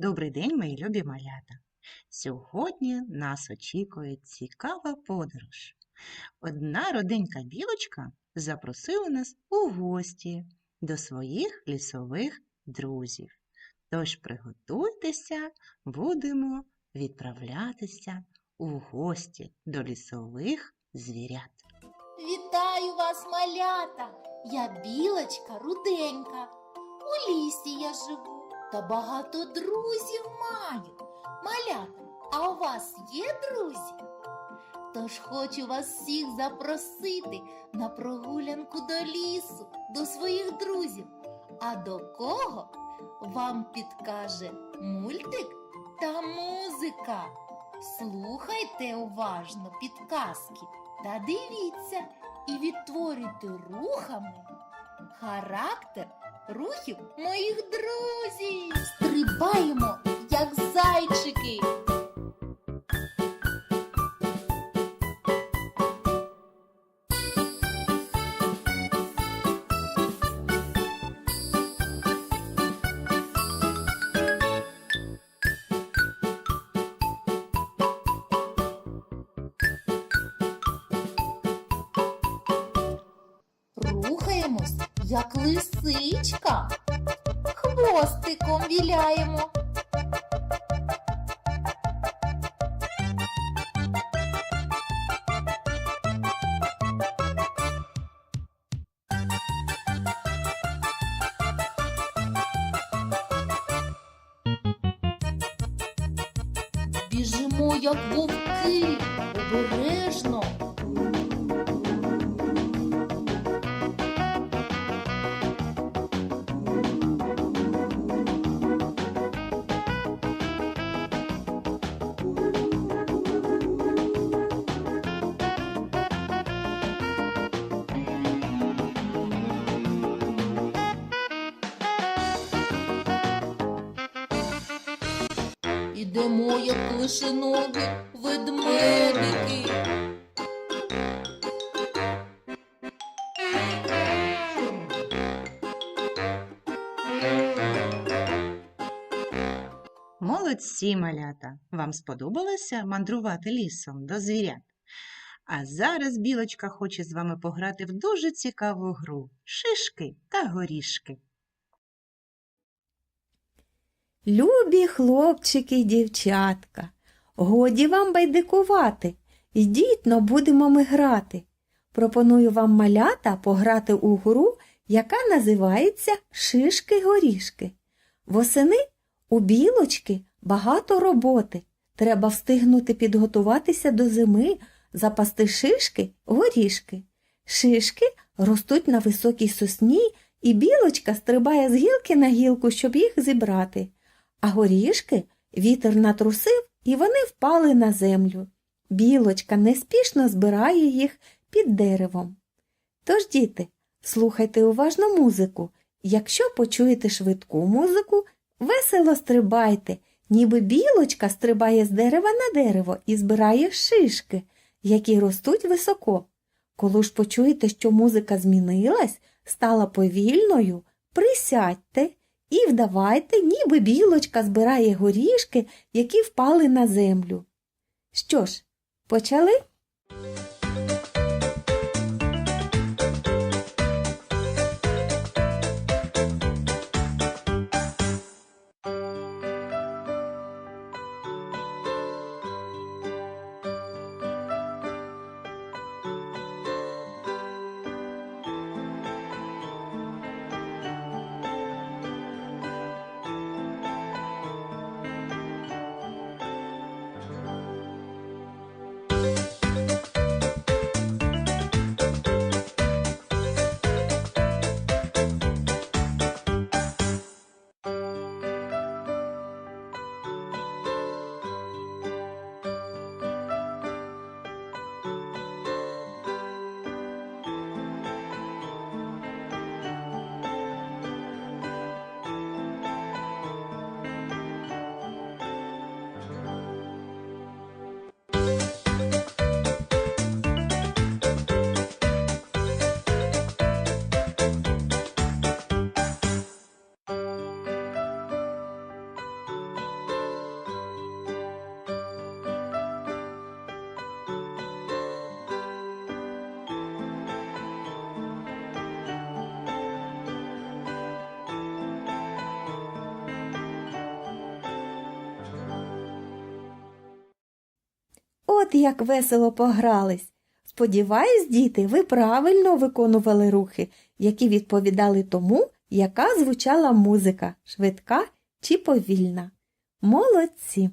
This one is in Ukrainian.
Добрий день, мої любі малята! Сьогодні нас очікує цікава подорож. Одна роденька білочка запросила нас у гості до своїх лісових друзів. Тож приготуйтеся, будемо відправлятися у гості до лісових звірят. Вітаю вас, малята! Я білочка руденька. У лісі я живу та багато друзів маю. Малята, а у вас є друзі? Тож хочу вас всіх запросити на прогулянку до лісу, до своїх друзів. А до кого вам підкаже мультик та музика. Слухайте уважно підказки та дивіться і відтворюйте рухами характер рухів моїх друзів. Стрибаємо, як зайчики. Рухаємось, як лисичка. Хвостиком віляємо. Біжимо, як вовки, обережно. Ідемо, як лишиноги, ведмедики. Молодці, малята! Вам сподобалося мандрувати лісом до звірят? А зараз білочка хоче з вами пограти в дуже цікаву гру шишки та горішки. Любі хлопчики й дівчатка, годі вам байдикувати, йдіть, но будемо ми грати. Пропоную вам малята пограти у гру, яка називається Шишки-горішки. Восени у білочки багато роботи. Треба встигнути підготуватися до зими, запасти шишки, горішки. Шишки ростуть на високій сосні, і білочка стрибає з гілки на гілку, щоб їх зібрати. А горішки вітер натрусив, і вони впали на землю. Білочка неспішно збирає їх під деревом. Тож, діти, слухайте уважно музику. Якщо почуєте швидку музику, весело стрибайте, ніби білочка стрибає з дерева на дерево і збирає шишки, які ростуть високо. Коли ж почуєте, що музика змінилась, стала повільною, присядьте і вдавайте, ніби білочка збирає горішки, які впали на землю. Що ж, почали? От як весело погрались. Сподіваюсь, діти, ви правильно виконували рухи, які відповідали тому, яка звучала музика, швидка чи повільна. Молодці!